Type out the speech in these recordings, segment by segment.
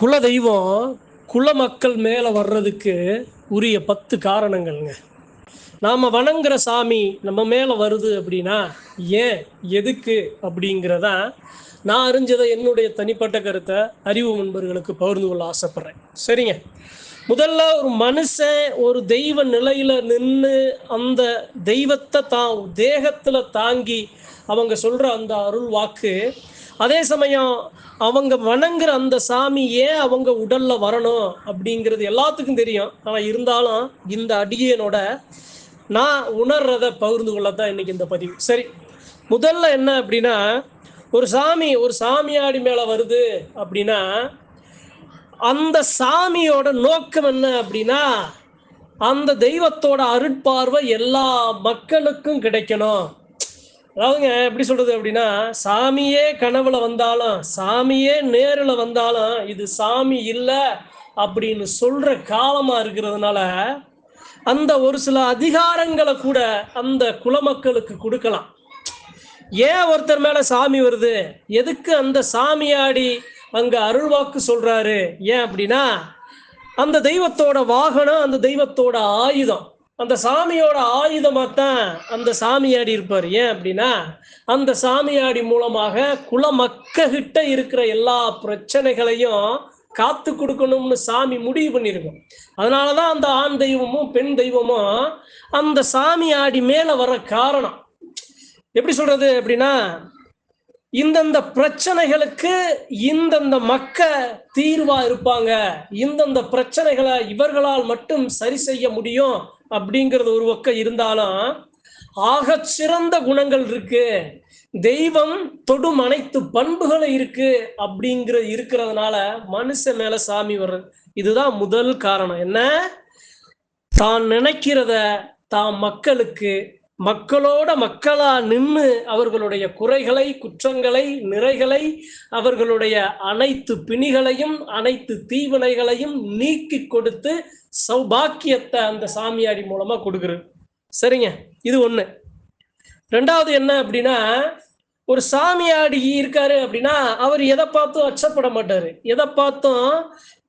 குல தெய்வம் குல மக்கள் மேலே வர்றதுக்கு உரிய பத்து காரணங்கள்ங்க. நாம் வணங்குற சாமி நம்ம மேலே வருது அப்படின்னா ஏன் எதுக்கு அப்படிங்கிறதா நான் அறிஞ்சதை என்னுடைய தனிப்பட்ட கருத்தை அறிவு முன்பர்களுக்கு பகிர்ந்து கொள்ள ஆசைப்பட்றேன். சரிங்க. முதல்ல ஒரு மனுஷன் ஒரு தெய்வ நிலையில் நின்று அந்த தெய்வத்தை தான் தேகத்தில் தாங்கி அவங்க சொல்கிற அந்த அருள் வாக்கு அதே சமயம் அவங்க வணங்குற அந்த சாமி ஏன் அவங்க உடல்ல வரணும் அப்படிங்கிறது எல்லாத்துக்கும் தெரியும். ஆனா இருந்தாலும் இந்த அடியனோட நான் உணர்றத பகிர்ந்து கொள்ளத்தான் இன்னைக்கு இந்த பதிவு. சரி முதல்ல என்ன அப்படின்னா ஒரு சாமி ஒரு சாமியாடி மேல வருது அப்படின்னா அந்த சாமியோட நோக்கம் என்ன அப்படின்னா அந்த தெய்வத்தோட அருட்பார்வை எல்லா மக்களுக்கும் கிடைக்கணும். அதாவதுங்க எப்படி சொல்றது அப்படின்னா சாமியே கனவுல வந்தாலும் சாமியே நேரில் வந்தாலும் இது சாமி இல்லை அப்படின்னு சொல்ற காலமா இருக்கிறதுனால அந்த ஒரு சில அதிகாரங்களை கூட அந்த குலமக்களுக்கு கொடுக்கலாம். ஏன் ஒருத்தர் மேல சாமி வருது? எதுக்கு அந்த சாமியாடி அங்க அருள்வாக்கு சொல்றாரு? ஏன் அப்படின்னா அந்த தெய்வத்தோட வாகனம் அந்த தெய்வத்தோட ஆயுதம். அந்த சாமியோட ஆயுதமாக தான் அந்த சாமியாடி இருப்பார். ஏன் அப்படின்னா அந்த சாமியாடி மூலமாக குலமக்கிட்ட இருக்கிற எல்லா பிரச்சனைகளையும் காத்து கொடுக்கணும்னு சாமி முடிவு பண்ணியிருக்கும். அதனாலதான் அந்த ஆண் தெய்வமும் பெண் தெய்வமும் அந்த சாமியாடி மேலே வர காரணம். எப்படி சொல்றது அப்படின்னா இந்தந்த பிரச்சனைகளுக்கு இந்தந்த மக்க தீர்வா இருப்பாங்க. இந்தந்த பிரச்சனைகளை இவர்களால் மட்டும் சரி செய்ய முடியும் அப்படிங்கிறது ஒரு பக்கம் இருந்தாலும் ஆக சிறந்த குணங்கள் இருக்கு. தெய்வம் தொடும் அனைத்து பண்புகளும் இருக்கு அப்படிங்கிற இருக்கிறதுனால மனுஷன் மேல சாமி வர்றது இதுதான் முதல் காரணம். என்ன? தான் நினைக்கிறத தான் மக்களுக்கு மக்களோட மக்களா நின்று அவர்களுடைய குறைகளை குற்றங்களை நிறைகளை அவர்களுடைய அனைத்து பிணிகளையும் அனைத்து தீவினைகளையும் நீக்கி கொடுத்து சௌபாக்கியத்தை அந்த சாமியாடி மூலமா கொடுக்குறது சரிங்க இது ஒண்ணு. ரெண்டாவது என்ன அப்படின்னா ஒரு சாமியாடி இருக்காரு அப்படின்னா அவர் எதை பார்த்தும் அச்சப்பட மாட்டாரு. எதை பார்த்தும்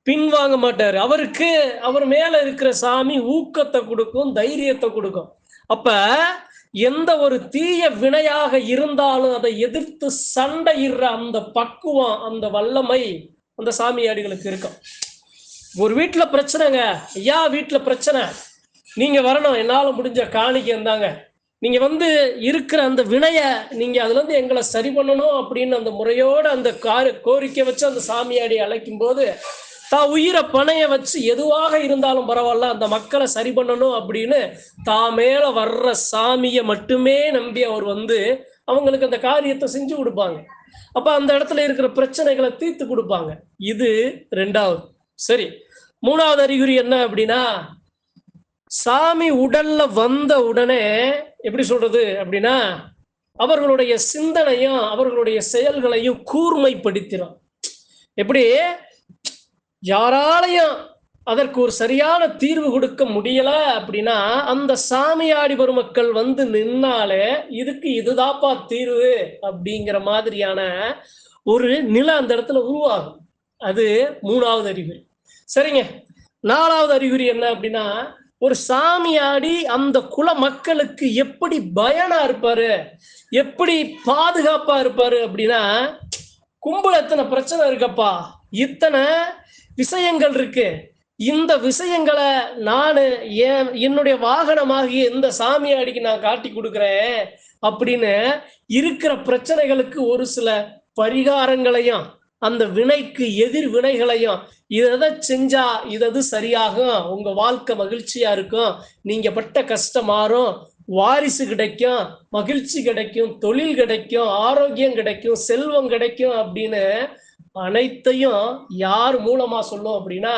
பின்வாங்க மாட்டாரு. அவருக்கு அவர் மேல இருக்கிற சாமி ஊக்கத்தை கொடுக்கும் தைரியத்தை கொடுக்கும். அப்ப எந்த ஒரு தீய வினையாக இருந்தாலும் அதை எதிர்த்து சண்டையிடுற அந்த பக்குவம் அந்த வல்லமை அந்த சாமியாடிகளுக்கு இருக்கும். ஒரு வீட்டுல பிரச்சனைங்க. ஐயா வீட்டுல பிரச்சனை. நீங்க வரணும். என்னால முடிஞ்ச காணிக்கை இருந்தாங்க நீங்க வந்து இருக்கிற அந்த வினைய நீங்க அதுல இருந்து எங்களை சரி பண்ணணும் அப்படின்னு அந்த முறையோட அந்த காரு கோரிக்கை வச்சு அந்த சாமியாடி அழைக்கும் போது தான் உயிரை பணைய வச்சு எதுவாக இருந்தாலும் பரவாயில்ல அந்த மக்களை சரி பண்ணணும் அப்படின்னு தான் மேல வர்ற சாமியை மட்டுமே நம்பி அவர் வந்து அவங்களுக்கு அந்த காரியத்தை செஞ்சு கொடுப்பாங்க. அப்ப அந்த இடத்துல இருக்கிற பிரச்சனைகளை தீர்த்து கொடுப்பாங்க. இது ரெண்டாவது. சரி மூணாவது அறிகுறி என்ன அப்படின்னா சாமி உடல்ல வந்த உடனே எப்படி சொல்றது அப்படின்னா அவர்களுடைய சிந்தனையும் அவர்களுடைய செயல்களையும் கூர்மைப்படுத்திடும் எப்படி? யாராலையும் அதற்கு ஒரு சரியான தீர்வு கொடுக்க முடியல அப்படின்னா அந்த சாமியாடி பெருமக்கள் வந்து நின்னாலே இதுக்கு இதுதாப்பா தீர்வு அப்படிங்கிற மாதிரியான ஒரு நிலை அந்த இடத்துல உருவாகும். அது மூணாவது அறிகுறி சரிங்க. நாலாவது அறிகுறி என்ன அப்படின்னா ஒரு சாமியாடி அந்த குல மக்களுக்கு எப்படி பயனா இருப்பாரு எப்படி பாதுகாப்பா இருப்பாரு அப்படின்னா கும்பல் எத்தனை பிரச்சனை இருக்கப்பா? இத்தனை விஷயங்கள் இருக்கு. இந்த விஷயங்களை நான் என் என்னுடைய வாகனமாகிய இந்த சாமியாடிக்கு நான் காட்டி கொடுக்குறேன் அப்படின்னு இருக்கிற பிரச்சனைகளுக்கு ஒரு சில பரிகாரங்களையும் அந்த வினைக்கு எதிர் வினைகளையும் இதை செஞ்சா இதது சரியாகும் உங்க வாழ்க்கை மகிழ்ச்சியா இருக்கும் நீங்க பட்ட கஷ்டம் மாறும் வாரிசு கிடைக்கும் மகிழ்ச்சி கிடைக்கும் தொழில் கிடைக்கும் ஆரோக்கியம் கிடைக்கும் செல்வம் கிடைக்கும் அப்படின்னு அனைத்தையும் யார் மூலமா சொல்லும் அப்படின்னா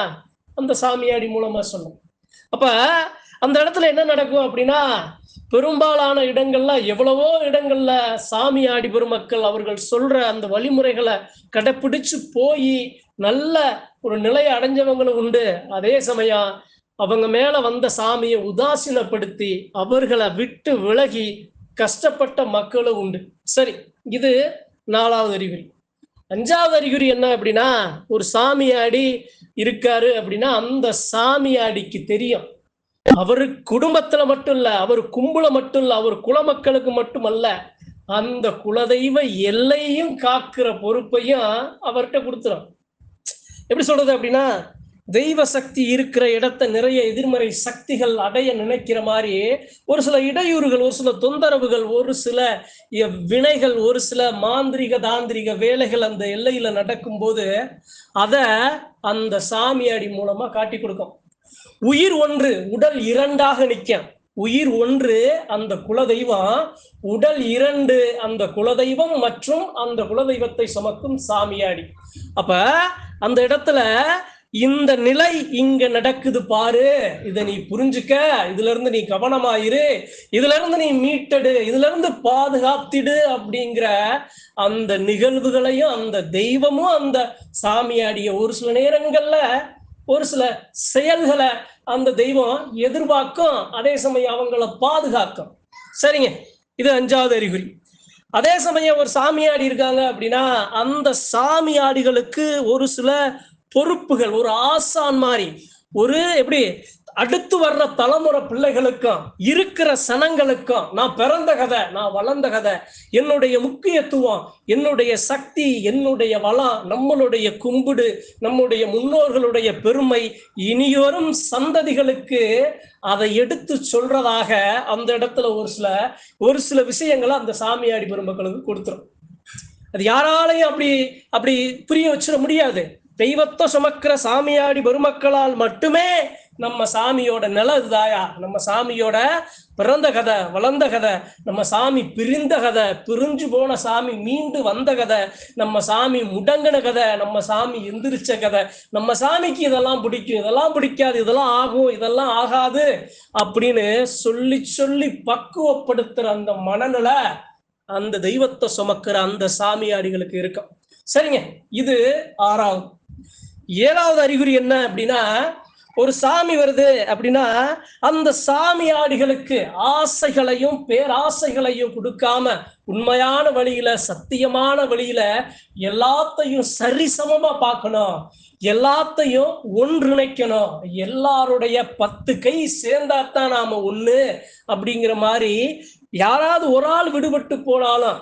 அந்த சாமியாடி மூலமா சொல்லும். அப்ப அந்த இடத்துல என்ன நடக்கும் அப்படின்னா பெரும்பாலான இடங்கள்ல எவ்வளவோ இடங்கள்ல சாமியாடி பெருமக்கள் அவர்கள் சொல்ற அந்த வழிமுறைகளை கடைப்பிடிச்சு போய் நல்ல ஒரு நிலையை அடைஞ்சவங்களும் உண்டு. அதே சமயம் அவங்க மேல வந்த சாமியை உதாசீனப்படுத்தி அவர்களை விட்டு விலகி கஷ்டப்பட்ட மக்களும் உண்டு. சரி இது நாலாவது அறிகுறி. அஞ்சாவது அறிகுறி என்ன அப்படின்னா ஒரு சாமியாடி இருக்காரு அப்படின்னா அந்த சாமியாடிக்கு தெரியும். அவரு குடும்பத்துல மட்டும் இல்ல அவர் கும்பல மட்டும் இல்ல அவர் குலமக்களுக்கு மட்டுமல்ல அந்த குலதெய்வ எல்லையும் காக்குற பொறுப்பையும் அவர்கிட்ட கொடுத்துரும். எப்படி சொல்றது அப்படின்னா தெய்வ சக்தி இருக்கிற இடத்த நிறைய எதிர்மறை சக்திகள் அடைய நினைக்கிற மாதிரி ஒரு சில இடையூறுகள் ஒரு சில தொந்தரவுகள் ஒரு சில வினைகள் ஒரு சில மாந்திரிக தாந்திரிக வேலைகள் அந்த எல்லையில நடக்கும்போது அதை அந்த சாமியாடி மூலமா காட்டி கொடுக்கும். உயிர் ஒன்று உடல் இரண்டாக நிற்கும். உயிர் ஒன்று அந்த குலதெய்வம். உடல் இரண்டு அந்த குலதெய்வம் மற்றும் அந்த குலதெய்வத்தை சுமக்கும் சாமியாடி அப்ப அந்த இடத்துல இந்த நிலை இங்க நடக்குது பாரு. இதை நீ புரிஞ்சுக்க. இதுல இருந்து நீ கவனமாயிரு. இதுல இருந்து நீ மீட்டெடு. இதுல இருந்து பாதுகாத்திடு அப்படிங்கிற அந்த நிகழ்வுகளையும் அந்த தெய்வமும் அந்த சாமியாடிய ஒரு சில நேரங்கள்ல ஒரு சில செயல்களை அந்த தெய்வம் எதிர்பார்க்கும். அதே சமயம் அவங்கள பாதுகாக்கும். சரிங்க. இது அஞ்சாவது அறிகுறி. அதே சமயம் ஒரு சாமியாடி இருக்காங்க அப்படின்னா அந்த சாமியாடிகளுக்கு ஒரு சில பொறுப்புகள் ஒரு ஆசான் மாதிரி ஒரு எப்படி அடுத்து வர்ற தலைமுறை பிள்ளைகளுக்கும் இருக்கிற சனங்களுக்கும் நான் பிறந்த கதை நான் வளர்ந்த கதை என்னுடைய முக்கியத்துவம் என்னுடைய சக்தி என்னுடைய வளம் நம்மளுடைய கும்பிடு நம்முடைய முன்னோர்களுடைய பெருமை இனியோரும் சந்ததிகளுக்கு அதை எடுத்து சொல்றதாக அந்த இடத்துல ஒரு சில ஒரு சில விஷயங்களை அந்த சாமியாடி பெருமக்களுக்கு கொடுத்துரும். அது யாராலையும் அப்படி அப்படி புரிய வச்சிட முடியாது. தெய்வத்தை சுமக்கிற சாமியாடி பெருமக்களால் மட்டுமே நம்ம சாமியோட நில இதுதாயா நம்ம சாமியோட பிறந்த கதை வளர்ந்த கதை நம்ம சாமி பிரிந்த கதை பிரிஞ்சு போன சாமி மீண்டு வந்த கதை நம்ம சாமி முடங்கின கதை நம்ம சாமி எந்திரிச்ச கதை நம்ம சாமிக்கு இதெல்லாம் பிடிக்கும் இதெல்லாம் பிடிக்காது இதெல்லாம் ஆகும் இதெல்லாம் ஆகாது அப்படின்னு சொல்லி சொல்லி பக்குவப்படுத்துற அந்த மனநிலை அந்த தெய்வத்தை சுமக்கிற அந்த சாமியாடிகளுக்கு இருக்கும். சரிங்க இது ஆறாவது. ஏழாவது அறிகுறி என்ன அப்படின்னா ஒரு சாமி வருது அப்படின்னா அந்த சாமியாடிகளுக்கு ஆசைகளையும் பேராசைகளையும் கொடுக்காம உண்மையான வழியில சத்தியமான வழியில எல்லாத்தையும் சரிசமமா பார்க்கணும். எல்லாத்தையும் ஒன்றிணைக்கணும். எல்லாருடைய பத்து கை சேர்ந்தாத்தான் நாம ஒண்ணு அப்படிங்கிற மாதிரி யாராவது ஒரு ஆள் விடுபட்டு போனாலும்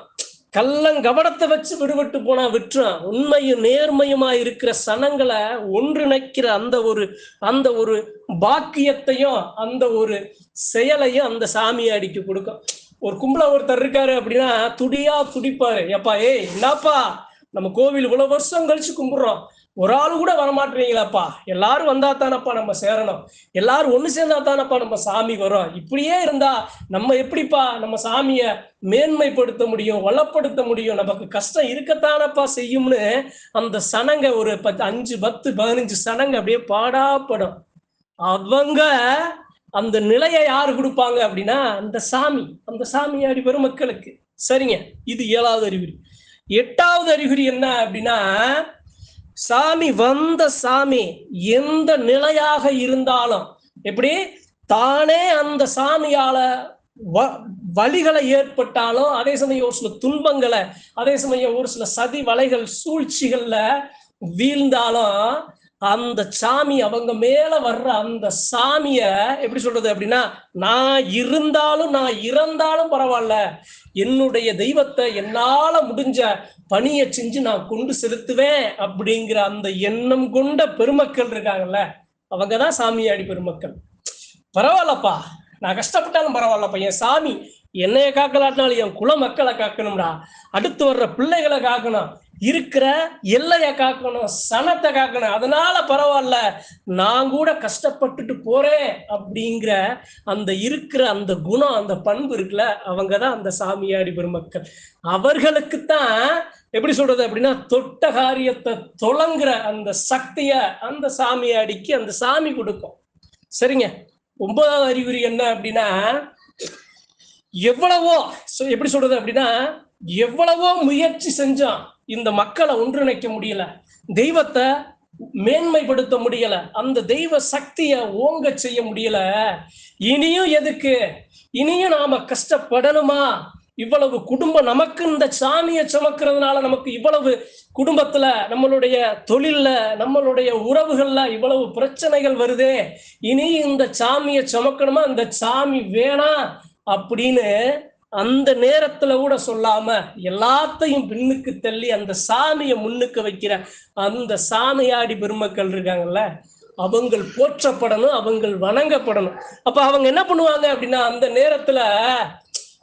கள்ளங்கவடத்தை வச்சு விடுபட்டு போனா விட்டுறான். உண்மையும் நேர்மையுமா இருக்கிற சனங்களை ஒன்றிணைக்கிற அந்த ஒரு அந்த ஒரு பாக்கியத்தையும் அந்த ஒரு செயலையும் அந்த சாமியை அடிக்கி கொடுக்கும். ஒரு கும்பல ஒருத்தர் இருக்காரு அப்படின்னா துடியா துடிப்பாரு. எப்பா ஏய் என்னப்பா நம்ம கோவில் இவ்வளவு வருஷம் கழிச்சு கும்பிடுறோம். ஒரு ஆள் கூட வரமாட்டீங்களாப்பா எல்லாரும் வந்தா தானப்பா நம்ம சேரணும். எல்லாரும் ஒன்று சேர்ந்தா தானப்பா நம்ம சாமி வரும். இப்படியே இருந்தா நம்ம எப்படிப்பா நம்ம சாமியை மேன்மைப்படுத்த முடியும் வளப்படுத்த முடியும்? நமக்கு கஷ்டம் இருக்கத்தானப்பா செய்யும்னு அந்த சனங்க ஒரு பத்து அஞ்சு பத்து பதினஞ்சு சனங்க அப்படியே பாடாப்படும். அவங்க அந்த நிலையை யார் கொடுப்பாங்க அப்படின்னா அந்த சாமி. அந்த சாமியாடி மக்களுக்கு. சரிங்க. இது ஏழாவது அறிகுறி. எட்டாவது அறிகுறி என்ன அப்படின்னா சாமி வந்த சாமி எந்த நிலையாக இருந்தாலும் எப்படி? தானே அந்த சாமியால வ- ஏற்பட்டாலும் அதே சமயம் ஒரு சில துன்பங்களை அதே சமயம் ஒரு சில சதி வலைகள் சூழ்ச்சிகள்ல வீழ்ந்தாலும் அந்த சாமி அவங்க மேல வர்ற அந்த சாமிய எப்படி சொல்றது அப்படின்னா நான் இருந்தாலும் நான் இறந்தாலும் பரவாயில்ல. என்னுடைய தெய்வத்தை என்னால முடிஞ்ச பணியை செஞ்சு நான் கொண்டு செலுத்துவேன் அப்படிங்கிற அந்த எண்ணம் கொண்ட பெருமக்கள் இருக்காங்கல்ல அவங்கதான் சாமியாடி பெருமக்கள். பரவாயில்லப்பா. நான் கஷ்டப்பட்டாலும் பரவாயில்லப்பா. என் சாமி என்னைய காக்கலாட்டினாலும் என் குல மக்களை காக்கணும்டா. அடுத்து வர்ற பிள்ளைகளை காக்கணும். இருக்கிற எல்லைய காக்கணும் சனத்தை காக்கணும். அதனால பரவாயில்ல நான் கூட கஷ்டப்பட்டுட்டு போறேன் அப்படிங்கிற அந்த இருக்கிற அந்த குணம் அந்த பண்பு இருக்குல்ல அவங்க தான் அந்த சாமியாடி பெருமக்கள். அவர்களுக்குத்தான் எப்படி சொல்றது அப்படின்னா தொட்ட காரியத்தை தொலங்குற அந்த சக்திய அந்த சாமியாடிக்கு அந்த சாமி கொடுக்கும். சரிங்க? ஒன்பதாவது அறிகுறி என்ன அப்படின்னா எவ்வளவோ எப்படி சொல்றது அப்படின்னா எவ்வளவோ முயற்சி செஞ்சோம் இந்த மக்களை ஒன்றிணைக்க முடியல. தெய்வத்தை மேன்மைப்படுத்த முடியல. அந்த தெய்வ சக்திய ஓங்க செய்ய முடியல. இனியும் எதுக்கு? இனியும் நாம கஷ்டப்படணுமா? இவ்வளவு குடும்பம் நமக்கு இந்த சாமியை சுமக்கிறதுனால நமக்கு இவ்வளவு குடும்பத்துல நம்மளுடைய தொழில்ல நம்மளுடைய உறவுகள்ல இவ்வளவு பிரச்சனைகள் வருதே. இனி இந்த சாமியை சுமக்கணுமா? இந்த சாமி வேணாம் அப்படின்னு அந்த நேரத்துல கூட சொல்லாம எல்லாத்தையும் பின்னுக்கு தள்ளி அந்த சாமியை முன்னுக்கு வைக்கிற அந்த சாமியாடி பெருமக்கள் இருக்காங்கல்ல அவங்கள் போற்றப்படணும் அவங்கள் வணங்கப்படணும். அப்ப அவங்க என்ன பண்ணுவாங்க அப்படின்னா அந்த நேரத்துல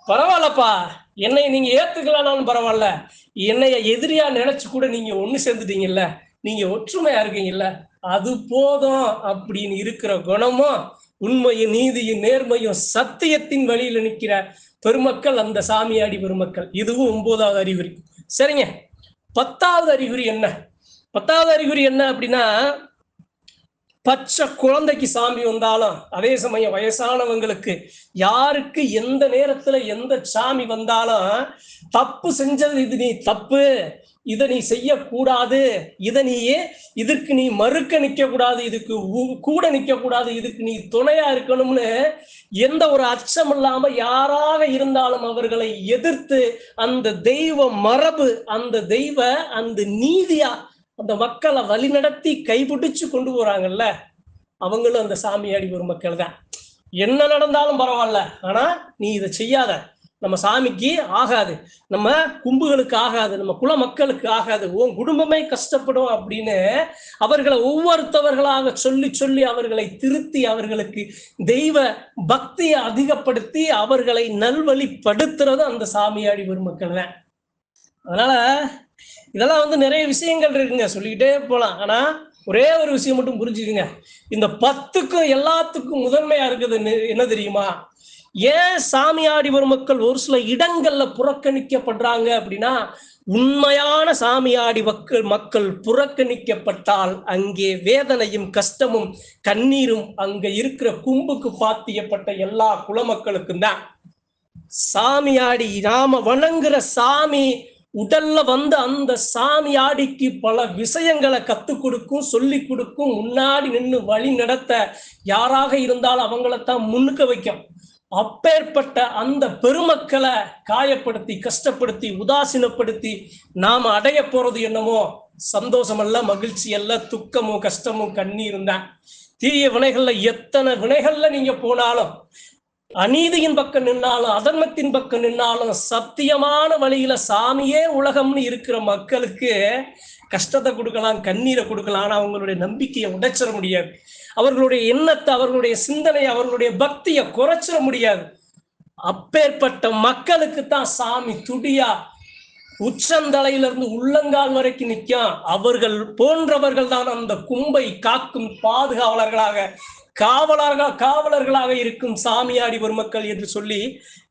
பரவாயில்லப்பா என்னை நீங்க ஏத்துக்கலாம்னாலும் பரவாயில்ல என்னைய எதிரியா நினைச்சு கூட நீங்க ஒண்ணு சேர்ந்துட்டீங்கல்ல நீங்க ஒற்றுமையா இருக்கீங்கல்ல அது போதும் அப்படின்னு இருக்கிற குணமும் உண்மையும் நீதியும் நேர்மையும் சத்தியத்தின் வழியில நிற்கிற பெருமக்கள் அந்த சாமியாடி பெருமக்கள். இதுவும் ஒன்பதாவது அறிகுறி. சரிங்க. பத்தாவது அறிகுறி என்ன? பத்தாவது அறிகுறி என்ன அப்படின்னா பச்சை குழந்தைக்கு சாமி வந்தாலும் அதே சமயம் வயசானவங்களுக்கு யாருக்கு எந்த நேரத்துல எந்த சாமி வந்தாலும் தப்பு செஞ்சது இது நீ தப்பு இதை நீ செய்யக்கூடாது இதை நீ இதற்கு நீ மறுக்க நிற்க கூடாது இதுக்கு கூட நிற்க கூடாது இதுக்கு நீ துணையா இருக்கணும்னு எந்த ஒரு அச்சம் இல்லாம யாராக இருந்தாலும் அவர்களை எதிர்த்து அந்த தெய்வ மரபு அந்த தெய்வ அந்த நீதியா அந்த மக்களை வழிநடத்தி கைபிடிச்சு கொண்டு போறாங்கல்ல அவங்களும் அந்த சாமியாடி ஒரு மக்கள் தான். என்ன நடந்தாலும் பரவாயில்ல ஆனா நீ இதை செய்யாத. நம்ம சாமிக்கு ஆகாது நம்ம கும்புகளுக்கு ஆகாது நம்ம குல மக்களுக்கு ஆகாது உன் குடும்பமே கஷ்டப்படும் அப்படின்னு அவர்களை ஒவ்வொருத்தவர்களாக சொல்லி சொல்லி அவர்களை திருத்தி அவர்களுக்கு தெய்வ பக்தியை அதிகப்படுத்தி அவர்களை நல்வழிப்படுத்துறது அந்த சாமியாடி பெருமக்கள் தான். அதனால இதெல்லாம் வந்து நிறைய விஷயங்கள் இருக்குங்க. சொல்லிக்கிட்டே போகலாம் ஆனால் ஒரே ஒரு விஷயம் மட்டும் புரிஞ்சுக்குங்க. இந்த பத்துக்கும் எல்லாத்துக்கும் முதன்மையா இருக்குது என்ன- என்ன தெரியுமா? ஏன் சாமியாடி பெருமக்கள் ஒரு சில இடங்கள்ல புறக்கணிக்கப்படுறாங்க அப்படின்னா உண்மையான சாமியாடி மக்கள் மக்கள் புறக்கணிக்கப்பட்டால் அங்கே வேதனையும் கஷ்டமும் கண்ணீரும் அங்க இருக்கிற கும்புக்கு பாத்தியப்பட்ட எல்லா குலமக்களுக்கும் தான். சாமியாடி நாம வணங்குற சாமி உடல்ல வந்த அந்த சாமியாடிக்கு பல விஷயங்களை கத்து கொடுக்கும் சொல்லி கொடுக்கும் முன்னாடி நின்று வழி நடத்த யாராக இருந்தாலும் அவங்களைத்தான் முன்னுக்க வைக்கும். அப்பேற்பட்ட அந்த பெருமக்களை காயப்படுத்தி கஷ்டப்படுத்தி உதாசீனப்படுத்தி நாம அடைய போறது என்னமோ சந்தோஷம் அல்ல மகிழ்ச்சி அல்ல துக்கமும் கஷ்டமும் கண்ணீரும் தான். தீய வினைகள்ல எத்தனை வினைகள்ல நீங்க போனாலும் அநீதியின் பக்கம் நின்னாலும் அதர்மத்தின் பக்கம் நின்னாலும் சத்தியமான வழியில சாமியே உலகம்னு இருக்கிற மக்களுக்கு கஷ்டத்தை கொடுக்கலாம் கண்ணீரை கொடுக்கலாம். ஆனா அவங்களுடைய நம்பிக்கையை உடைச்சிட முடியாது. அவர்களுடைய எண்ணத்தை அவர்களுடைய சிந்தனையை அவர்களுடைய பக்தியை குறைச்சிட முடியாது. அப்பேற்பட்ட மக்களுக்கு தான் சாமி துடியா உச்சந்தலையிலிருந்து உள்ளங்கால் வரைக்கும் நிற்கும். அவர்கள் போன்றவர்கள் தான் அந்த கும்பை காக்கும் பாதுகாவலர்களாக காவலர்கள் காவலர்களாக இருக்கும் சாமியாடி பெருமக்கள் என்று சொல்லி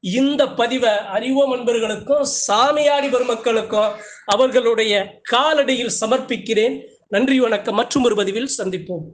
இந்த பதிவை அறிவோம் அன்பர்களுக்கும் சாமியாடி பெருமக்களுக்கும் அவர்களுடைய காலடியில் சமர்ப்பிக்கிறேன். நன்றி வணக்கம். மற்றும் ஒரு பதிவில் சந்திப்போம்.